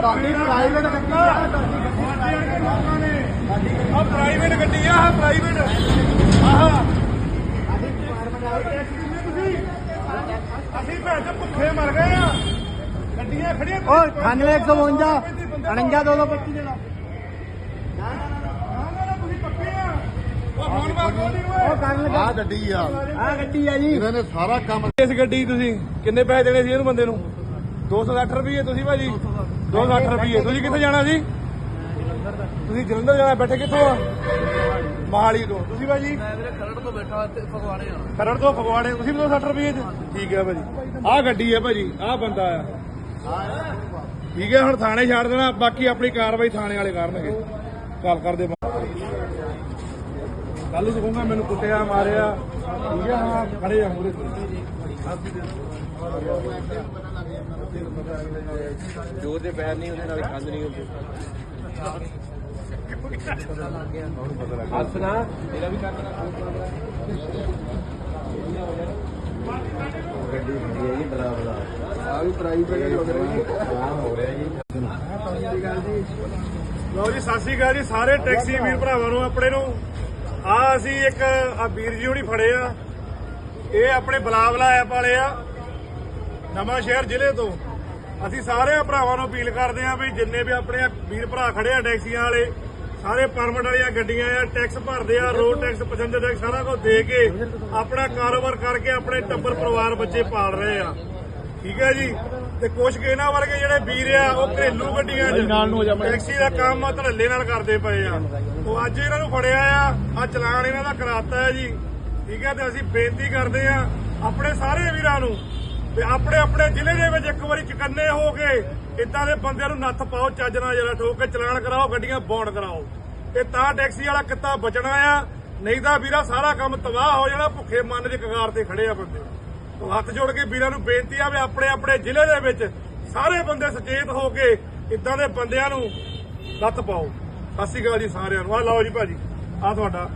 ਤੁਹਾਡੀ ਪ੍ਰਾਈਵੇਟ ਗੱਡੀ ਆ। ਆ ਪ੍ਰਾਈਵੇਟ ਗੱਡੀ ਆ ਆਹ ਪ੍ਰਾਈਵੇਟ ਆਹ। ਅਸੀਂ ਭੈਣ ਚੋ ਭੁੱਖੇ ਮਰ ਗਏ ਆ। ਗੱਡੀਆਂ ਖੜੀਆਂ ਓ 9152 49 225 ਦੇ ਨਾਲ ਤੁਸੀਂ ਪੱਕੇ ਆ। ਉਹ ਫੋਨ ਮਾਰ ਗੋਲੀ ਉਹ ਕਰਨ ਲੱਗਾ। ਆ ਗੱਡੀ ਆ। ਆ ਗੱਡੀ ਆ ਜੀ। ਇਹਨਾਂ ਨੇ ਸਾਰਾ ਕੰਮ ਇਸ ਗੱਡੀ ਤੁਸੀਂ ਕਿੰਨੇ ਪੈਸੇ ਦੇਣੇ ਸੀ ਇਹਨੂੰ ਬੰਦੇ ਨੂੰ? 260 ਰੁਪਏ ਤੁਸੀਂ ਭਾਜੀ। 260 ਰੁਪਏ ਤੁਸੀਂ ਕਿੱਥੇ ਜਾਣਾ ਸੀ ਤੁਸੀਂ ਜਲੰਧਰ ਜਾਣਾ ਬੈਠੇ ਕਿੱਥੋਂ ਆ? ਮਹਾਲੀ ਤੋਂ। ਤੁਸੀਂ ਭਾਜੀ ਮੈਂ ਵੀਰੇ ਖਰੜ ਤੋਂ ਬੈਠਾ ਇੱਥੇ ਫਗਵਾੜੇ ਆ। ਖਰੜ ਤੋਂ ਫਗਵਾੜੇ। ਤੁਸੀਂ ਵੀ 260 ਰੁਪਏ ਚ? ਠੀਕ ਹੈ ਭਾਜੀ ਆਹ ਗੱਡੀ ਹੈ ਭਾਜੀ ਆਹ ਬੰਦਾ ਆ। ਠੀਕ ਹੈ ਹੁਣ ਥਾਣੇ ਛੱਡ ਦੇਣਾ ਬਾਕੀ ਆਪਣੀ ਕਾਰਵਾਈ ਥਾਣੇ ਵਾਲੇ ਕਰਨਗੇ। ਕਾਲ ਕਰਦੇ ਕੱਲ ਨੂੰ ਕਹੂੰਗਾ ਮੈਨੂੰ ਕੁੱਟਿਆ ਮਾਰਿਆ। ਠੀਕ ਹੈ ਹਾਂ ਖੜੇ ਆ ਮੂਰੇ ਜੋ ਦੇ ਪੈਰ ਨਹੀਂ ਉਹਦੇ ਨਾਲ ਕੰਧ ਨਹੀਂ ਹੁੰਦੀ। ਹੱਸਣਾ। ਤੇਰਾ ਵੀ ਕਰਨਾ ਗੱਡੀ ਹੁੰਦੀ ਹੈ ਜੀ ਬਲਾ ਆ ਵੀ ਪ੍ਰਾਈਵੇਟ ਹੋ ਰਿਹਾ ਹੋ ਰਿਹਾ ਜੀ ਲਓ ਜੀ ਸਤਿ ਸ੍ਰੀ ਅਕਾਲ ਜੀ ਸਾਰੇ ਟੈਕਸੀ ਵੀਰ ਭਰਾਵਾਂ ਨੂੰ ਆਪਣੇ ਨੂੰ। ਆ ਅਸੀਂ ਇੱਕ ਆ ਵੀਰ ਜੀ ਹੁਣੀ ਫੜੇ ਆ। ਇਹ ਆਪਣੇ ਬਲਾਵਲਾ ਐਪ ਵਾਲੇ ਆ ਨਵਾਂ ਸ਼ਹਿਰ ਜ਼ਿਲ੍ਹੇ ਤੋਂ। ਅਸੀਂ ਸਾਰੇ ਭਰਾਵਾਂ ਨੂੰ ਅਪੀਲ ਕਰਦੇ ਆ ਵੀ ਜਿੰਨੇ ਵੀ ਆਪਣੇ ਵੀਰ ਭਰਾ ਖੜੇ ਆ ਟੈਕਸੀਆਂ ਵਾਲੇ ਸਾਰੇ ਪਰਮਿਟ ਵਾਲੀਆਂ ਗੱਡੀਆਂ ਆ ਟੈਕਸ ਭਰਦੇ ਆ ਰੋਡ ਟੈਕਸ ਪਸੰਦ ਟੈਕਸ ਸਾਰਾ ਕੁਝ ਦੇ ਕੇ ਆਪਣਾ ਕਾਰੋਬਾਰ ਕਰਕੇ ਆਪਣੇ ਟੱਬਰ ਪਰਿਵਾਰ ਬੱਚੇ ਪਾਲ ਰਹੇ ਆ। ਠੀਕ ਹੈ ਜੀ? ਤੇ ਕੁਛ ਕੁ ਇਹਨਾਂ ਵਰਗੇ ਜਿਹੜੇ ਵੀਰ ਆ ਉਹ ਘਰੇਲੂ ਗੱਡੀਆਂ ਟੈਕਸੀ ਦਾ ਕੰਮ ਧੜੱਲੇ ਨਾਲ ਕਰਦੇ ਪਏ ਆ। ਉਹ ਅੱਜ ਇਹਨਾਂ ਨੂੰ ਫੜਿਆ ਆ। ਆ ਚਲਾਨ ਇਹਨਾਂ ਦਾ ਕਰਾਤਾ ਹੈ ਜੀ। ਠੀਕ ਹੈ, ਤੇ ਅਸੀਂ ਬੇਨਤੀ ਕਰਦੇ ਆ ਆਪਣੇ ਸਾਰੇ ਵੀਰਾਂ ਨੂੰ ਤੇ ਆਪਣੇ ਆਪਣੇ ਜ਼ਿਲ੍ਹੇ ਦੇ ਵਿੱਚ ਇੱਕ ਵਾਰੀ ਚਕੰਨੇ ਹੋ ਕੇ ਇਦਾਂ ਦੇ ਬੰਦਿਆਂ ਨੂੰ ਨੱਥ ਪਾਓ, ਚੱਜ ਨਾਲ ਜਰਾ ਠੋਕ ਕੇ ਚਲਾਨ ਕਰਾਓ, ਗੱਡੀਆਂ ਬੌਂਡ ਕਰਾਓ। ਇਹ ਤਾਂ ਟੈਕਸੀ ਵਾਲਾ ਕਿੱਤਾ ਬਚਣਾ ਆ। ਨਹੀਂ ਤਾਂ ਵੀਰਾ, ਸਾਰਾ ਕੰਮ ਤਬਾਹ ਹੋ ਜਾਣਾ, ਭੁੱਖੇ ਮਨ ਦੇ ਕਗਾਰ ਤੇ ਖੜੇ ਆ ਬੰਦੇ। ਤੋ ਹੱਥ ਜੋੜ ਕੇ ਵੀਰਾਂ ਨੂੰ ਬੇਨਤੀ ਆ ਵੀ ਆਪਣੇ ਆਪਣੇ ਜ਼ਿਲ੍ਹੇ ਦੇ ਵਿੱਚ ਸਾਰੇ ਬੰਦੇ ਸੁਚੇਤ ਹੋ ਕੇ ਇਦਾਂ ਦੇ ਬੰਦਿਆਂ ਨੂੰ ਨੱਥ ਪਾਓ। ਸਤਿ ਸ਼੍ਰੀ ਅਕਾਲ ਜੀ ਸਾਰਿਆਂ ਨੂੰ। ਆ ਲਓ ਜੀ ਭਾਜੀ ਆ ਤੁਹਾਡਾ